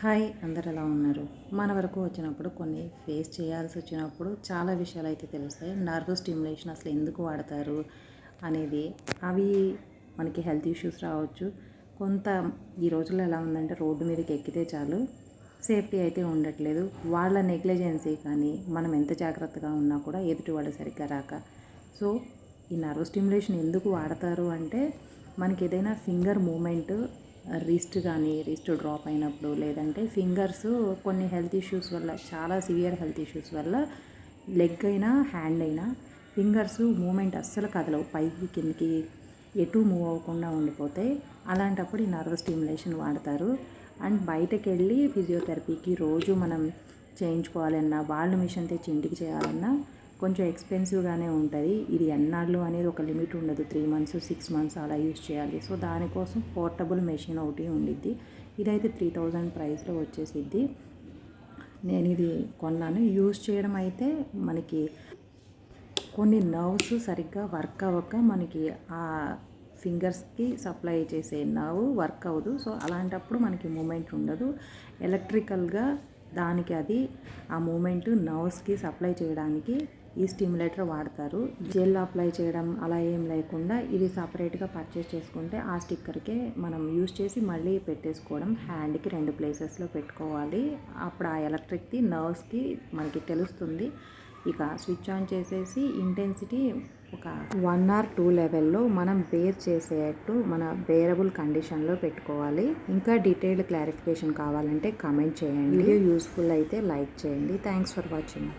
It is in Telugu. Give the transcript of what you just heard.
హాయ్ అందరు ఎలా ఉన్నారు? మన వరకు వచ్చినప్పుడు కొన్ని ఫేస్ చేయాల్సి వచ్చినప్పుడు చాలా విషయాలు అయితే తెలుస్తాయి. నర్వ్ స్టిమ్యులేషన్ అసలు ఎందుకు వాడతారు అనేది అవి మనకి హెల్త్ ఇష్యూస్ రావచ్చు. కొంత ఈ రోజుల్లో ఎలా ఉందంటే రోడ్డు మీదకి ఎక్కితే చాలు సేఫ్టీ అయితే ఉండట్లేదు. వాళ్ళ నెగ్లిజెన్సీ కానీ మనం ఎంత జాగ్రత్తగా ఉన్నా కూడా ఎదుటి వాళ్ళు సరిగ్గా రాక. సో ఈ నర్వ్ స్టిమ్యులేషన్ ఎందుకు వాడతారు అంటే మనకి ఏదైనా ఫింగర్ మూమెంట్ రిస్ట్ కానీ రిస్ట్ డ్రాప్ అయినప్పుడు లేదంటే ఫింగర్స్ కొన్ని హెల్త్ ఇష్యూస్ వల్ల చాలా సివియర్ హెల్త్ ఇష్యూస్ వల్ల లెగ్ అయినా హ్యాండ్ అయినా ఫింగర్స్ మూమెంట్ అస్సలు కదలవు. పైకి కిందకి ఎటు మూవ్ అవ్వకుండా ఉండిపోతాయి అలాంటప్పుడు ఈ నర్వ్ స్టిమ్యులేషన్ వాడతారు. అండ్ బయటకు వెళ్ళి ఫిజియోథెరపీకి రోజు మనం చేయించుకోవాలన్నా వాళ్ళు మిషన్ తెచ్చి ఇంటికి చేయాలన్నా కొంచెం ఎక్స్పెన్సివ్గానే ఉంటుంది. ఇది ఎన్నాళ్ళు అనేది ఒక లిమిట్ ఉండదు. త్రీ మంత్స్ సిక్స్ మంత్స్ అలా యూజ్ చేయాలి. సో దానికోసం పోర్టబుల్ మెషిన్ ఒకటి ఉండిద్ది. ఇదైతే త్రీ థౌజండ్ ప్రైస్లో వచ్చేసిద్ది. నేను ఇది కొన్నాను. యూజ్ చేయడం అయితే మనకి కొన్ని నర్వ్స్ సరిగ్గా వర్క్ అవ్వక మనకి ఆ ఫింగర్స్కి సప్లై చేసే నర్వ్ వర్క్ అవ్వదు. సో అలాంటప్పుడు మనకి మూమెంట్ ఉండదు. ఎలక్ట్రికల్గా దానికి అది ఆ మూమెంట్ నర్వ్స్కి సప్లై చేయడానికి ఈ స్టిమ్యులేటర్ వాడతారు. జెల్ అప్లై చేయడం అలా ఏం లేకుండా ఇది సపరేట్గా పర్చేస్ చేసుకుంటే ఆ స్టిక్కర్కే మనం యూస్ చేసి మళ్ళీ పెట్టేసుకోవడం హ్యాండ్కి రెండు ప్లేసెస్లో పెట్టుకోవాలి. అప్పుడు ఆ ఎలక్ట్రిక్ది నర్వ్స్కి మనకి తెలుస్తుంది. ఇక స్విచ్ ఆన్ చేసేసి ఇంటెన్సిటీ ఒక వన్ ఆర్ టూ లెవెల్లో మనం బేర్ చేసేటట్టు మన బేరబుల్ కండిషన్లో పెట్టుకోవాలి. ఇంకా డీటెయిల్డ్ క్లారిఫికేషన్ కావాలంటే కమెంట్ చేయండి. వీడియో యూస్ఫుల్ అయితే లైక్ చేయండి. Thanks for watching.